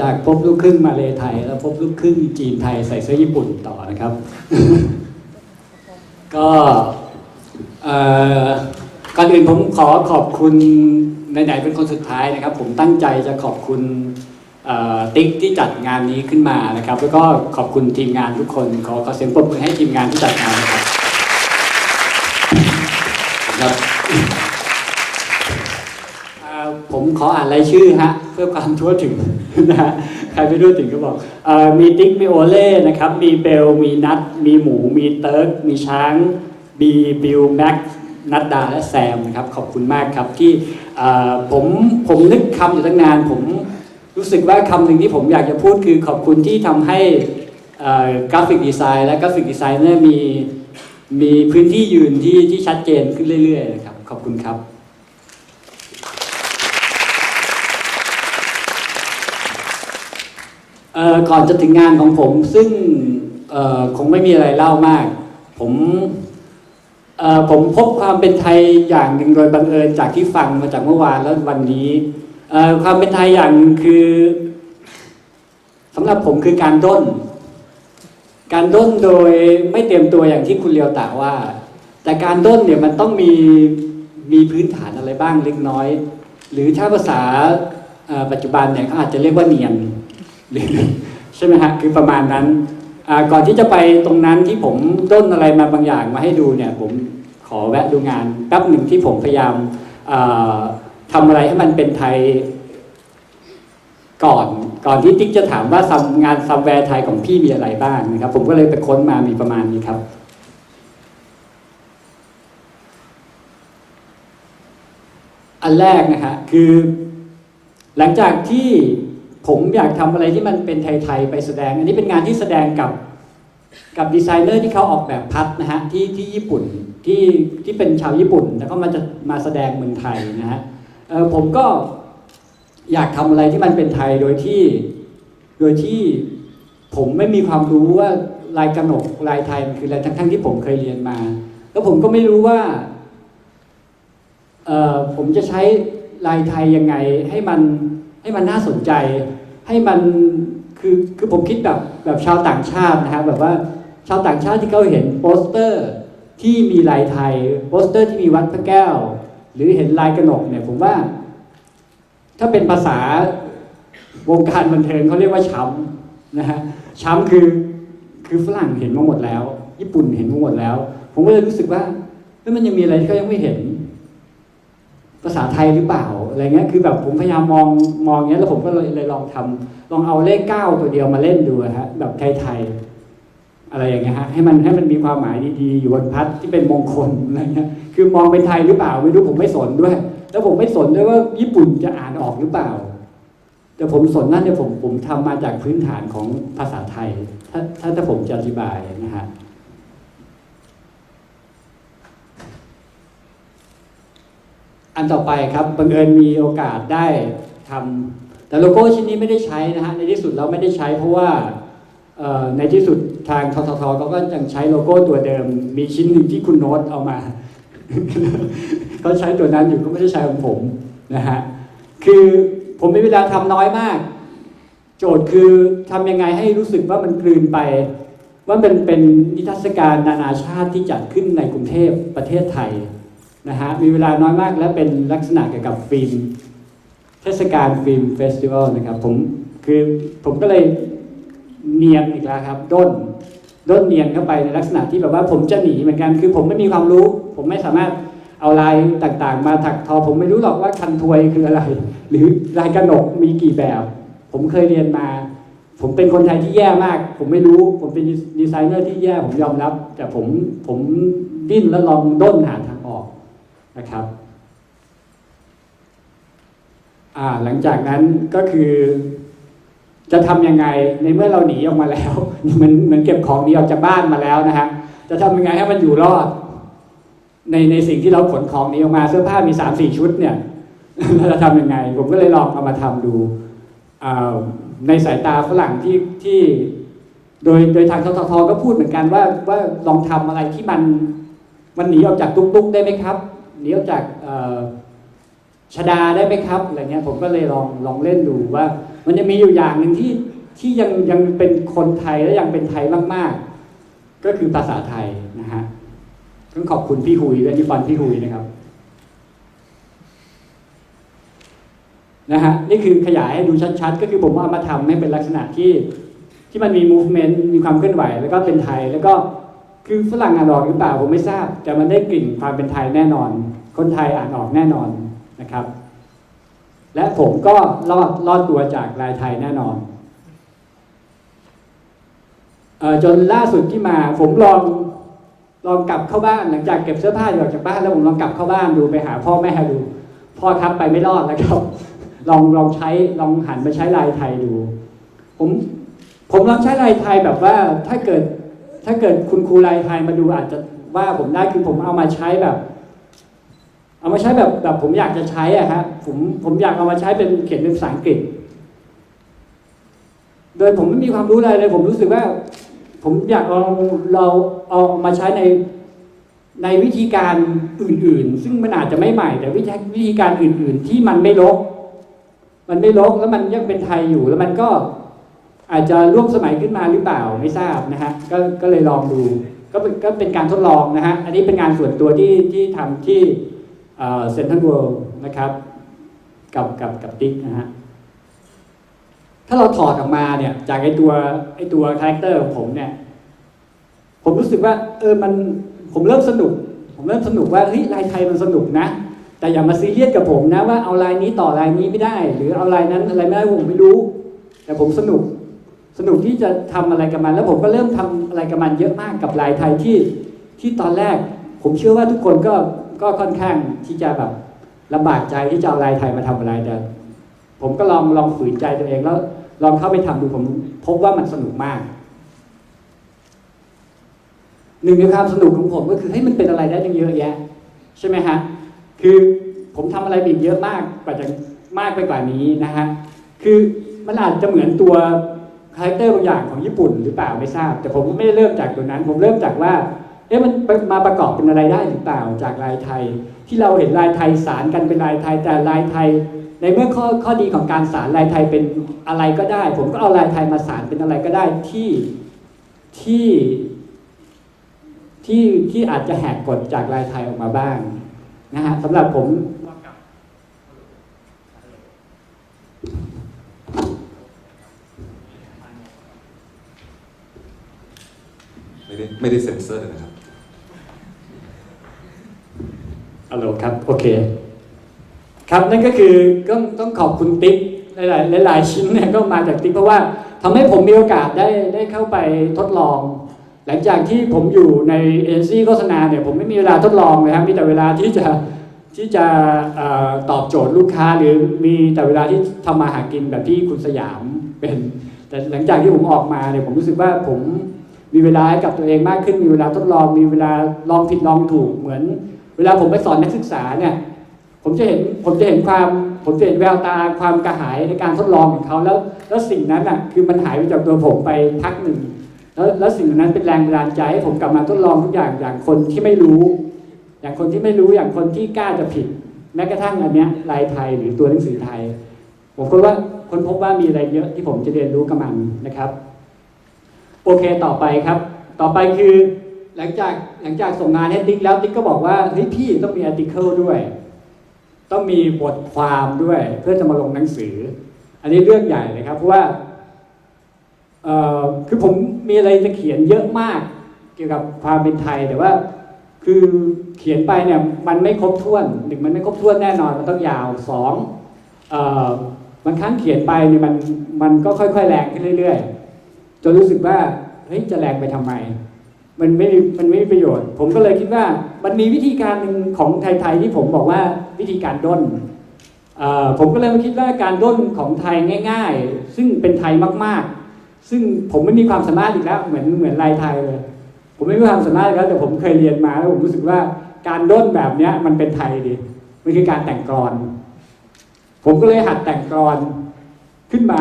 จากพบลูกครึ่งมาเลไทย แล้วพบลูกครึ่งจีนไทยใส่เสื้อญี่ปุ่นต่อนะครับ ก็ก่อนอื่นผมขอขอบคุณไหนๆเป็นคนสุดท้ายนะครับ ผมตั้งใจจะขอบคุณติ๊กที่จัดงานนี้ขึ้นมานะครับ แล้วก็ขอบคุณทีมงานทุกคน ขอขอเสียงปรบมือให้ทีมงานที่จัดงานนะครับ ขออ่านรายชื่อฮะเพื่อความทั่วถึงนะฮะใครไม่รู้ถึงก็บอกอมีติ๊กมีโอเล่นะครับมีเบลมีนัทมีหมู มีเติร์กมีช้างบีบิลแม็กนัดดาและแซมนะครับขอบคุณมากครับที่ผมผมนึกคำอยู่ตั้งนาน ผมรู้สึกว่าคำหนึ่งที่ผมอยากจะพูดคือขอบคุณที่ทำให้กราฟิกดีไซน์และกราฟิกดีไซเนอร์มีมีพื้นที่ยืนที่ที่ชัดเจนขึ้นเรื่อยๆนะครับขอบคุณครับ เอ่อ ก่อนจะถึงงานของผมซึ่งคงไม่มีอะไรเล่ามาก ผมผมพบความเป็นไทยอย่างหนึ่งโดยบังเอิญจากที่ฟังมาจากเมื่อวานแล้ววันนี้ ความเป็นไทยอย่างหนึ่งคือสำหรับผมคือการด้น การด้นโดยไม่เตรียมตัวอย่างที่คุณเลียวตาว่า แต่การด้นเนี่ยมันต้องมีมีพื้นฐานอะไรบ้างเล็กน้อย หรือถ้าภาษาปัจจุบันเนี่ยเขาอาจจะเรียกว่าเนียน ใช่ไหมฮะคือประมาณนั้นก่อนที่จะไปตรงนั้นที่ผมด้นอะไรมาบางอย่างมาให้ดูเนี่ยผมขอแวะดูงานแป๊บหนึ่งที่ผมพยายามอ่าทำอะไรให้มันเป็นไทยก่อนก่อนที่ติ๊กจะถามว่าซัมงานซัมแวร์ไทยของพี่มีอะไรบ้างนะครับ ผมก็เลยไปค้นมามีประมาณนี้ครับ อันแรกนะฮะคือหลังจากที่ ผมอยากทำอะไรที่มันเป็นไทยๆไปแสดง อันนี้เป็นงานที่แสดงกับกับดีไซเนอร์ที่เขาออกแบบพัดนะฮะที่ที่ญี่ปุ่นที่ที่เป็นชาวญี่ปุ่น แล้วก็มาจะมาแสดงเมืองไทยนะฮะเออผมก็อยากทำอะไรที่มันเป็นไทยโดยที่โดยที่ผมไม่มีความรู้ว่าลายกระหนกลายไทยมันคืออะไรทั้งๆที่ผมเคยเรียนมา แล้วผมก็ไม่รู้ว่าเออผมจะใช้ลายไทยยังไงให้มันให้มันน่าสนใจ ให้มันคือคือผมคิดแบบแบบชาวต่างชาตินะครับแบบว่าชาวต่างชาติที่เขาเห็นโปสเตอร์ที่มีลายไทยโปสเตอร์ที่มีวัดพระแก้ว หรือเห็นลายกระหนกเนี่ยผมว่า ถ้าเป็นภาษาวงการบันเทิงเขาเรียกว่าช้ำนะฮะช้ำคือคือฝรั่งเห็นมาหมดแล้ว ญี่ปุ่นเห็นมาหมดแล้ว ผมก็เลยรู้สึกว่าเฮ้ยมันยังมีอะไรที่เขายังไม่เห็น ภาษาไทยหรือเปล่า อะไรเงี้ยคือแบบผมพยายามมองมองเงี้ยแล้วผมก็เลยเลยลองทำลองเอาเลขเก้าตัวเดียวมาเล่นดูฮะแบบไทยๆอะไรอย่างเงี้ยฮะให้มันให้มันมีความหมายดีๆอยู่บนพัดที่เป็นมงคลอะไรเงี้ยคือมองเป็นไทยหรือเปล่าไม่รู้ผมไม่สนด้วย แล้วผมไม่สนด้วยว่าญี่ปุ่นจะอ่านออกหรือเปล่า แต่ผมสนนั่นเนี่ยผมผมทำมาจากพื้นฐานของภาษาไทย ถ้าถ้าผมจะอธิบายนะฮะ อันต่อไปครับบังเอิญมีโอกาสได้ทำแต่โลโก้ชิ้นนี้ไม่ได้ใช้นะฮะในที่สุดเราไม่ได้ใช้เพราะว่าในที่สุดทางทททเขาก็ยังใช้โลโก้ตัวเดิม มีชิ้นหนึ่งที่คุณโน้ตเอามาเขาใช้ตัวนั้นอยู่ก็ไม่ได้ใช้ของผมนะฮะคือผมมีเวลาทำน้อยมาก โจทย์คือทำยังไงให้รู้สึกว่ามันกลืนไป ว่าเป็นเป็นนิทรรศการนานาชาติที่จัดขึ้นในกรุงเทพประเทศไทย นะฮะมีเวลาน้อยมากและเป็นลักษณะเกี่ยวกับฟิล์มเทศกาลฟิล์มเฟสติวัลนะครับผมคือผมก็เลยเนียนอีกแล้วครับด้นด้นเนียนเข้าไปในลักษณะที่แบบว่าผมจะหนีเหมือนกันคือผมไม่มีความรู้ ผมไม่สามารถเอาลายต่างๆ มาถักทอ ผมไม่รู้หรอกว่าคันทวยคืออะไร หรือลายกระหนกมีกี่แบบ ผมเคยเรียนมา ผมเป็นคนไทยที่แย่มาก ผมไม่รู้ ผมเป็นดีไซเนอร์ที่แย่ผมยอมรับ แต่ผมผมดิ้นแล้วลองด้นหาทาง นะครับหลังจากนั้นก็คือจะทำยังไงในเมื่อเราหนีออกมาแล้วมือนเหมือนเก็บของหนีออกจากบ้านมาแล้วนะฮะจะทำยังไงให้มันอยู่รอด ในในสิ่งที่เราขนของหนี้ออกมาเสื้อผ้ามีสามสี่ชุดเนี่ยเราจะทำยังไง ผมก็เลยลองเอามาทำดูในสายตาฝรั่งที่ที่ โดยโดยทางทททก็พูดเหมือนกันว่าว่าลองทำอะไรที่มันมันหนีออกจากตุ๊กๆได้ไหมครับ หนีออกจากชดาได้ไหมครับอะไรเงี้ยผมก็เลยลองลองเล่นดูว่า มันจะมีอยู่อย่างหนึ่งที่ที่ยังยังเป็นคนไทยและยังเป็นไทยมาก ๆ ก็คือภาษาไทยนะฮะต้องขอบคุณพี่หุยและที่ฟันพี่หุยนะครับนะฮะนี่คือขยายให้ดูชัดๆ ก็คือผมเอามาทำให้เป็นลักษณะที่ที่มันมี movement มีความเคลื่อนไหว แล้วก็เป็นไทยแล้วก็ คือฝรั่งอ่านออกหรือเปล่าผมไม่ทราบ แต่มันได้กลิ่นความเป็นไทยแน่นอน คนไทยอ่านออกแน่นอนนะครับ และผมก็รอดรอดตัวจากลายไทยแน่นอนเออจนล่าสุดที่มาผมลองลองกลับเข้าบ้านหลังจากเก็บเสื้อผ้าออกจากบ้านแล้วผมลองกลับเข้าบ้านดูไปหาพ่อแม่ดูพ่อครับไปไม่รอดแล้วครับ ลองลองใช้ลองหันมาใช้ลายไทยดู ผมผมลองใช้ลายไทยแบบว่าถ้าเกิด ถ้าเกิดคุณครูลายไทยมาดูอาจจะว่าผมได้คือผมเอามาใช้แบบ เอามาใช้แบบแบบผมอยากจะใช้อะฮะผมผมอยากเอามาใช้เป็นเขียนเป็นภาษาอังกฤษ โดยผมไม่มีความรู้อะไรเลย ผมรู้สึกว่า ผมอยากลองเราเอามาใช้ในในวิธีการอื่น ๆ ซึ่งมันอาจจะไม่ใหม่ แต่วิธีวิธีการอื่น ๆ ที่มันไม่ลกมันไม่ลกแล้วมันยังเป็นไทยอยู่แล้วมันก็ อาจจะร่วมสมัยขึ้นมาหรือเปล่าไม่ทราบนะฮะก็ก็เลยลองดูก็เป็นก็เป็นการทดลองนะฮะอันนี้เป็นงานส่วนตัวที่ที่ทำที่เซ็นทรัลเวิลด์นะครับกับกับกับติ๊กนะฮะถ้าเราถอดออกมาเนี่ยจากไอตัวไอตัวคาแรคเตอร์ของผมเนี่ยผมรู้สึกว่าเออมันผมเริ่มสนุก ผมเริ่มสนุกว่าเฮ้ยลายไทยมันสนุกนะ แต่อย่ามาซีเรียสกับผมนะว่าเอาลายนี้ต่อลายนี้ไม่ได้ หรือเอาลายนั้นอะไรไม่ได้ผมไม่รู้ แต่ผมสนุก สนุกที่จะทำอะไรกับมัน แล้วผมก็เริ่มทำอะไรกับมันเยอะมากกับลายไทยที่ที่ตอนแรก ผมเชื่อว่าทุกคนก็ก็ค่อนข้างที่จะแบบลำบากใจที่จะเอาลายไทยมาทำอะไรแต่ผมก็ลองลองฝืนใจตัวเองแล้วลองเข้าไปทำดูผมพบว่ามันสนุกมากหนึ่งในความสนุกของผมก็คือให้ยมันเป็นอะไรได้ตั้งเยอะแยะ ใช่ไหมฮะคือผมทำอะไรไปอีกเยอะมากกว่าจะมากไปกว่านี้นะฮะคือมันอาจจะเหมือนตัว คาแรคเตอร์บางอย่างของญี่ปุ่นหรือเปล่าไม่ทราบ แต่ผมไม่ได้เริ่มจากตัวนั้น ผมเริ่มจากว่าเอ๊ะมันมาประกอบเป็นอะไรได้หรือเปล่าจากลายไทย ที่เราเห็นลายไทยสารกันเป็นลายไทยแต่ลายไทย ในเมื่อข้อข้อดีของการสารลายไทยเป็นอะไรก็ได้ ผมก็เอาลายไทยมาสารเป็นอะไรก็ได้ที่ที่ที่ที่อาจจะแหกกฎจากลายไทยออกมาบ้างนะฮะสำหรับผม ไม่ได้ไม่ได้เซ็นเซอร์นะครับฮัลโหลครับ โอเค ครับนั่นก็คือก็ต้องขอบคุณติ๊กหลายหลายชิ้นเนี่ยก็มาจากติ๊กเพราะว่าทำให้ผมมีโอกาสได้ได้เข้าไปทดลอง หลังจากที่ผมอยู่ในเอเจนซี่โฆษณาเนี่ยผมไม่มีเวลาทดลองเลยครับมีแต่เวลาที่จะที่จะอตอบโจทย์ลูกค้าหรือมีแต่เวลาที่ทำมาหากินแบบที่คุณสยามเป็น แต่หลังจากที่ผมออกมาเนี่ยผมรู้สึกว่าผม มีเวลาให้กับตัวเองมากขึ้น มีเวลาทดลอง มีเวลาลองผิดลองถูกเหมือน เวลาผมไปสอนนักศึกษาเนี่ย ผมจะเห็นผมจะเห็นความผมจะเห็นแววตาความกระหายในการทดลองของเขาแล้วแล้วสิ่งนั้นอะคือมันหายไปจากตัวผมไปพักหนึ่งแล้วแล้วสิ่งนั้นเป็นแรงบันดาลใจให้ผมกลับมาทดลองทุกอย่างอย่างคนที่ไม่รู้ อย่างคนที่ไม่รู้อย่างคนที่กล้าจะผิด แม้กระทั่งอันเนี้ยลายไทยหรือตัวหนังสือไทย ผมคิดว่าคนพบว่ามีอะไรเยอะที่ผมจะเรียนรู้กับมันนะครับ โอเคต่อไปครับ ต่อไปคือหลังจากหลังจากส่งงานให้ติ๊กแล้วติ๊กก็บอกว่าเฮ้ยพี่ต้องมีอาร์ติเคิลด้วย ต้องมีบทความด้วย เพื่อจะมาลงหนังสือ อันนี้เรื่องใหญ่เลยครับเพราะว่าคือผมมีอะไรจะเขียนเยอะมาก เกี่ยวกับความเป็นไทยแต่ว่าคือเขียนไปเนี่ยมันไม่ครบถ้วนหนึ่งมันไม่ครบถ้วนแน่นอนมันต้องยาวสองบางครั้งเขียนไปเนี่ยมันมันก็ค่อย ๆ แรงขึ้นเรื่อย ๆ จนรู้สึกว่าเฮ้ยจะแรงไปทำไม มันไม่มันไม่มีประโยชน์ ผมก็เลยคิดว่ามันมีวิธีการหนึ่งของไทยๆที่ผมบอกว่าวิธีการด้นผมก็เลยมาคิดว่าการด้นของไทยง่าย ๆ ซึ่งเป็นไทยมากๆ ซึ่งผมไม่มีความสามารถอีกแล้วเหมือนเหมือนลายไทยเลยผมไม่มีความสามารถอีกแล้วแต่ผมเคยเรียนมาแล้วผมรู้สึกว่าการด้นแบบนี้มันเป็นไทยดีมันคือการแต่งกลอน ผมก็เลยหัดแต่งกลอนขึ้นมา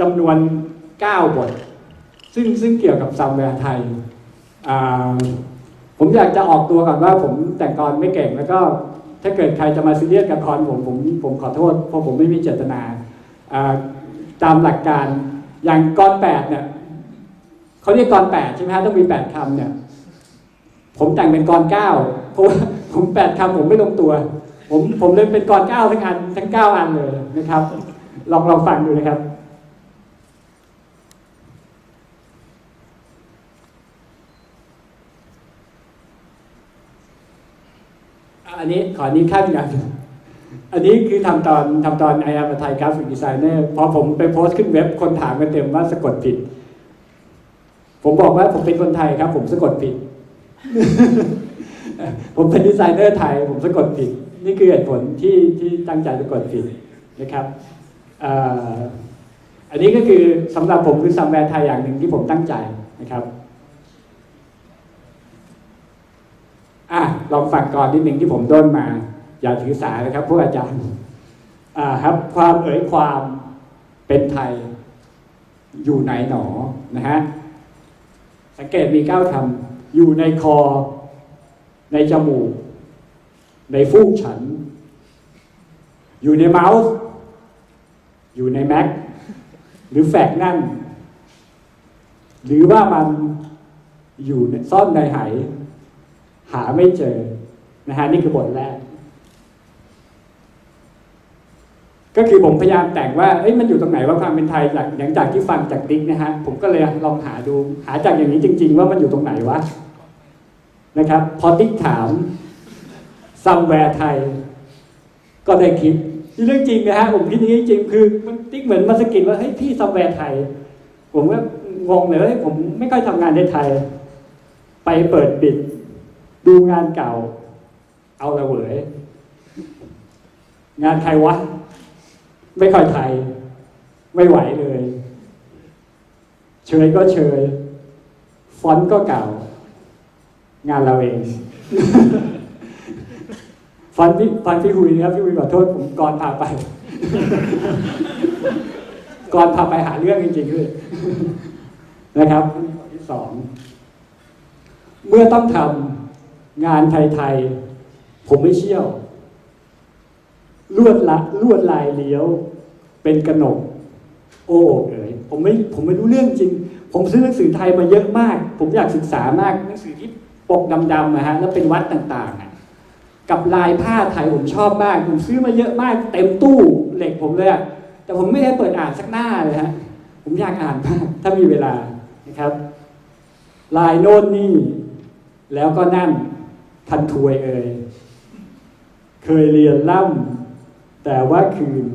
จำนวน 9 บท ซึ่งซึ่งเกี่ยวกับซัมแวร์ไทย ผมอยากจะออกตัวก่อนว่าผมแต่งกรไม่เก่งแล้วก็ถ้าเกิดใครจะมาซีเรียสกับคอนผมผมผมขอโทษเพราะผมไม่มีเจตนาอ่าตามหลักการอย่างกรแปดเนี่ยเขาเรียกกรแปดใช่ไหมฮะต้องมีแปดคำเนี่ย ผมแต่งเป็นกรเก้าเพราะว่าผมแปดคำผมไม่ลงตัว ผมผมเลยเป็นกรเก้าทั้งอันทั้งเก้าอันเลยนะครับ ลองลองฟังดูนะครับ อันนี้ขอนี้ขั้นกันอันนี้คือทำตอนทำตอนไอแอมไทยกราฟิกดีไซเนอร์พอผมไปโพสต์ขึ้นเว็บคนถามกันเต็มว่าสะกดผิด ผมบอกว่าผมเป็นคนไทยครับ ผมสะกดผิด ผมเป็นดีไซเนอร์ไทย ผมสะกดผิด นี่คือเหตุผลที่ที่ตั้งใจสะกดผิดนะครับอ,อันนี้ก็คือสำหรับผมคือซัมแวร์ไทยอย่างหนึ่งที่ผมตั้งใจนะครับ อะลองฟังก่อนนิดหนึ่งที่ผมด้นมา อย่าถือสานะครับพวกอาจารย์อ่าครับ ความเอ่ยความเป็นไทย อยู่ไหนหนอนะฮะสังเกตมีเก้าคำอยู่ในคอ ในจมูก ในฟูกฉัน อยู่ในเมาส์อยู่ในแม็กหรือแฟกนั่น หรือว่ามันอยู่ในซ่อนในไห หาไม่เจอนะฮะนี่คือบทแรก ก็คือผมพยายามแต่งว่าเอ้ยมันอยู่ตรงไหนว่าความเป็นไทยจากหลังจากที่ฟังจากติ๊กนะฮะผมก็เลยลองหาดูหาจากอย่างนี้จริง ๆ ว่ามันอยู่ตรงไหนวะนะครับ พอติ๊กถามซัมแวร์ไทย ก็ได้คิดนี่เรื่องจริงนะฮะผมคิดอย่างนี้จริงคือมันติ๊กเหมือนมาสกิดว่าเฮ้ยพี่ซัมแวร์ไทย ผมก็งงเลยเฮ้ยผมไม่ค่อยทำงานในไทย ไปเปิดบิด ดูงานเก่า เอาละเหวยงานใครวะ ไม่ค่อยไทย ไม่ไหวเลย เชยก็เชย ฟอนต์ก็เก่า งานเราเอง ฟอนต์พี่ฟอนต์พี่หุยนะครับพี่หุยขอโทษผมก่อนพาไป ก่อนพาไปหาเรื่องจริงๆเลยนะครับข้อที่สอง เมื่อต้องทำ งานไทยๆ ผมไม่เชี่ยว ลวดละลวดลายเลี้ยว เป็นกระหนก โอ้เอ๋ยผมไม่ผมไม่รู้เรื่องจริง ผมซื้อหนังสือไทยมาเยอะมาก ผมอยากศึกษามากหนังสือที่ปกดำๆนะฮะแล้วเป็นวัดต่างๆ กับลายผ้าไทยผมชอบมาก ผมซื้อมาเยอะมาก เต็มตู้เหล็กผมเลยอะแต่ผมไม่ได้เปิดอ่านสักหน้าเลยฮะผมอยากอ่านมากถ้ามีเวลานะครับ ลายโน่นนี่แล้วก็นั่น ทันทวยเอ่ยเคยเรียนล่ำแต่ว่าคืน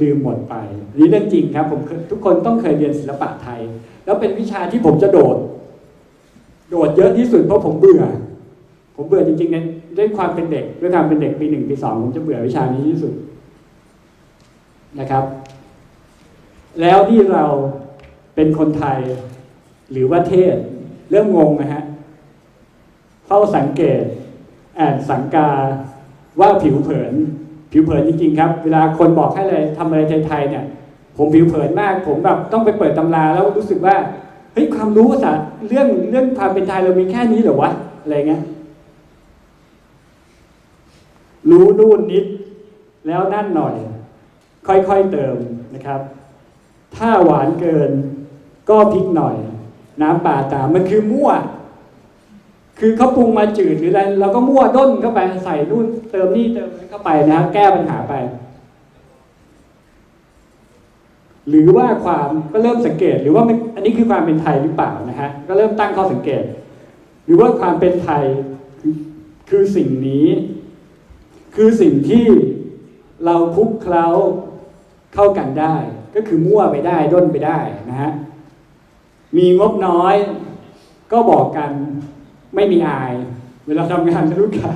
ลืมหมดไปนี่เรื่องจริงครับผมทุกคนต้องเคยเรียนศิลปะไทย แล้วเป็นวิชาที่ผมจะโดด โดดเยอะที่สุดเพราะผมเบื่อ ผมเบื่อจริงๆในด้วยความเป็นเด็กด้วยความเป็นเด็กปีหนึ่งปีสองผมจะเบื่อวิชานี้ที่สุดนะครับ แล้วที่เราเป็นคนไทยหรือว่าเทศ เริ่มงงนะฮะ เฝ้าสังเกตแอนสังกาว่าผิวเผิน ผิวเผินจริงๆครับ เวลาคนบอกให้เลยทำอะไรไทยๆเนี่ย ผมผิวเผินมาก ผมแบบต้องไปเปิดตำราแล้วรู้สึกว่าเฮ้ยความรู้ภาษาเรื่องเรื่องความเป็นไทยเรามีแค่นี้เหรอวะอะไรเงี้ยรู้นู่นนิด แล้วนั่นหน่อย ค่อยๆเติมนะครับ ถ้าหวานเกินก็พริกหน่อย น้ำป่าตามมันคือมั่ว คือเขาปรุงมาจืดหรืออะไรเราก็มั่วด้นเข้าไปใส่นู่นเติมนี่เติมนั่นเข้าไปนะฮะแก้ปัญหาไป หรือว่าความก็เริ่มสังเกต หรือว่าอันนี้คือความเป็นไทยหรือเปล่านะฮะก็เริ่มตั้งข้อสังเกต หรือว่าความเป็นไทยคือคือสิ่งนี้ คือสิ่งที่เราคลุกเคล้าเข้ากันได้ ก็คือมั่วไปได้ด้นไปได้นะฮะมีงบน้อยก็บอกกัน ไม่มีอาย เวลาทำงานกับลูกค้า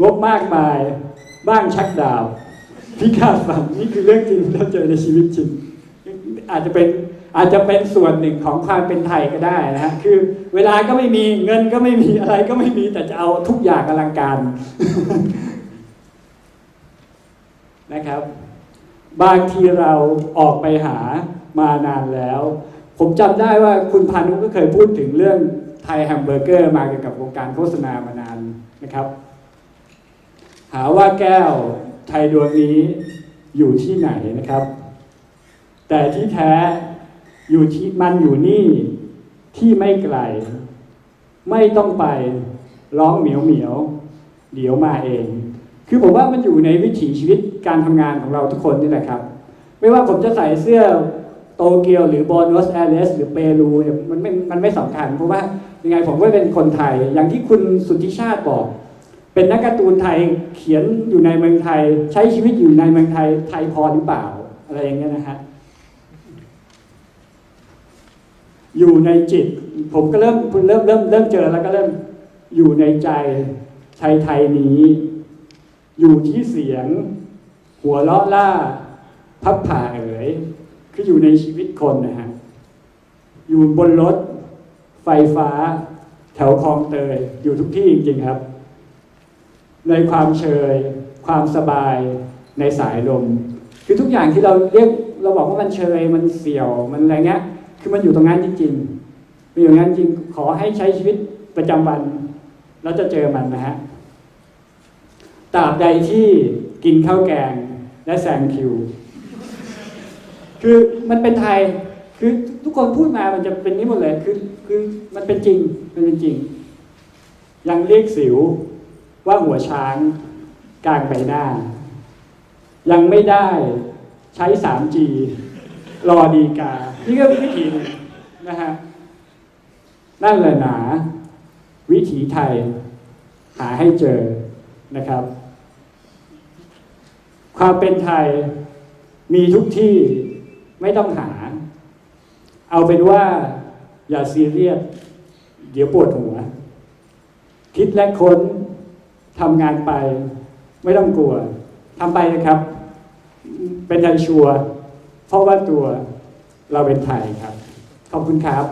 งบมากมาย บ้างชักดาบพิฆาตฝันนี่คือเรื่องจริงที่เราเจอในชีวิตจริง อาจจะเป็นอาจจะเป็นส่วนหนึ่งของความเป็นไทยก็ได้นะฮะคือ เวลาก็ไม่มีเงินก็ไม่มีอะไรก็ไม่มีแต่จะเอาทุกอย่างอลังการนะครับ บางทีเราออกไปหามานานแล้ว ผมจำได้ว่าคุณพานุก็เคยพูดถึงเรื่อง ไทยแฮมเบอร์เกอร์มาเกี่ยวกับวงการโฆษณามานานนะครับ หาว่าแก้วไทยดวงนี้อยู่ที่ไหนนะครับ แต่ที่แท้อยู่ที่มันอยู่นี่ที่ไม่ไกล ไม่ต้องไปร้องเหมียวเหมียวเดี๋ยวมาเอง คือผมว่ามันอยู่ในวิถีชีวิตการทำงานของเราทุกคนนี่แหละครับ ไม่ว่าผมจะใส่เสื้อโตเกียวหรือบอนอสแอเรสหรือเปรูเนี่ยมันไม่มันไม่สำคัญเพราะว่า ยังไงผมก็เป็นคนไทย อย่างที่คุณสุทธิชาติบอก เป็นนักการ์ตูนไทยเขียนอยู่ในเมืองไทย ใช้ชีวิตอยู่ในเมืองไทยไทยพอหรือเปล่าอะไรอย่างเงี้ยนะฮะอยู่ในจิต ผมก็เริ่มเริ่มเริ่มเริ่มเจอแล้วก็เริ่มอยู่ในใจชายไทยนี้ อยู่ที่เสียง หัวเราะล่า พับผ่าเอ๋ยคืออยู่ในชีวิตคนนะฮะอยู่บนรถ ไฟฟ้า แถวคลองเตยอยู่ทุกที่จริงๆครับ ในความเชย ความสบายในสายลม คือทุกอย่างที่เราเรียกเราบอกว่ามันเชยมันเสี่ยวมันอะไรเงี้ย คือมันอยู่ตรงนั้นจริงๆมันอยู่ตรงนั้นจริงขอให้ใช้ชีวิตประจำวันแล้วจะเจอมันนะฮะตราบใดที่กินข้าวแกงและแซงคิว คือมันเป็นไทย คือทุกคนพูดมามันจะเป็นนี้หมดเลยคือคือมันเป็นจริงมันเป็นจริง ยังเรียกสิวว่าหัวช้างกลางใบหน้า ยังไม่ได้ใช้ 3G รอดีกา นี่ก็วิธีหนึ่งนะฮะนั่นแหละหนา วิถีไทย หาให้เจอนะครับ ความเป็นไทยมีทุกที่ไม่ต้องหา เอาเป็นว่าอย่าซีเรียสเดี๋ยวปวดหัว คิดและค้นทำงานไป ไม่ต้องกลัวทำไปนะครับ เป็นไทยชัวร์เพราะว่าตัวเราเป็นไทยครับ ขอบคุณครับ